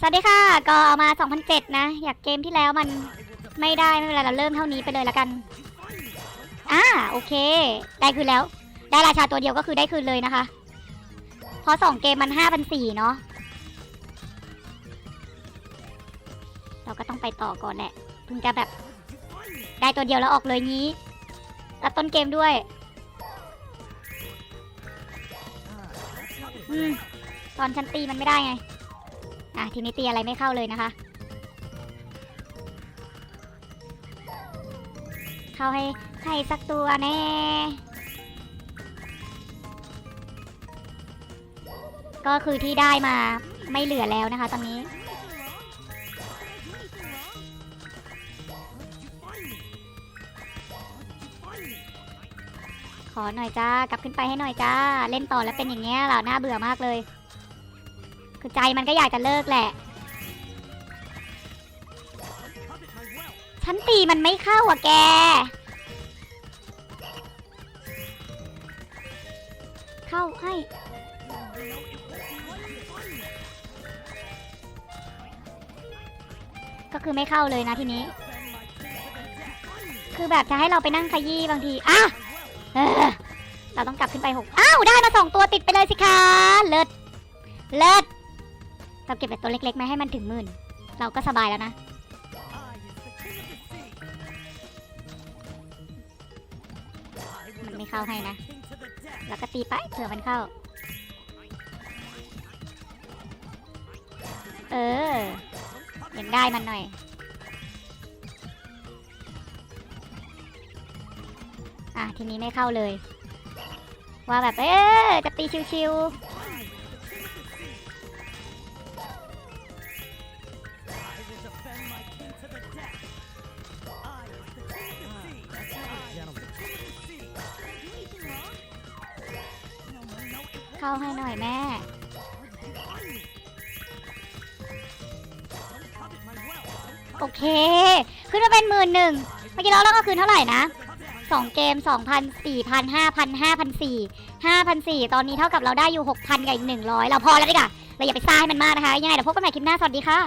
สวัสดีค่ะ ก็เอามา 2007 นะ อยากเกมที่แล้วมันไม่ได้ ไม่เป็นไร เราเริ่มเท่านี้ไปเลยและกัน อ่า โอเค ได้คืนแล้ว ได้ราชาตัวเดียวก็คือได้คืนเลยนะคะ เพราะสองเกมมัน5,400เนาะ เราก็ต้องไปต่อก่อนแหละถึงจะแบบ ได้ตัวเดียวแล้วออกเลยงี้ตัดต้นเกมด้วย อืม ตอนฉันตีมันไม่ได้ไง อะทีนี้ตีอะไรไม่เข้าเลยนะคะ เข้าให้ให้สักตัวแน่ก็คือที่ได้มาไม่เหลือแล้วนะคะตอนนี้ขอหน่อยจ้ากลับขึ้นไปให้หน่อยจ้า เล่นต่อแล้วเป็นอย่างเงี้ยเราน่าเบื่อมากเลย คือใจมันก็อยากจะเลิกแหละ ฉันตีมันไม่เข้าอะแก เข้าให้ก็คือไม่เข้าเลยนะทีนี้ คือแบบจะให้เราไปนั่งขยี้บางที อะเออเราต้องกลับขึ้นไปหกอ้าว ได้มาสองตัวติดไปเลยสิคะ เลิศ เลิศ เราเก็บแต่ตัวเล็กๆไม่ให้มันถึงหมื่น เราก็สบายแล้วนะ มันไม่เข้าให้นะ แล้วก็ตีไปเผื่อมันเข้า เออยังได้มันหน่อย อะทีนี้ไม่เข้าเลย ว่าแบบเออจะตีชิวๆ เข้าให้หน่อยแม่โอเค ขึ้นมาเป็นหมื่นหนึ่งเมื่อกี้เราเล่าก็คืนเท่าไหร่นะสองเกมสองพันสี่พันห้าพันห้าพันสี่ห้าพันสี่ตอนนี้เท่ากับเราได้อยู่หกพันกับอีกหนึ่งร้อยเราพอแล้วดีกว่าเราอย่าไปซ่าให้มันมากนะคะ ยังไงเดี๋ยวพบกันใหม่คลิปหน้า สวัสดีค่ะ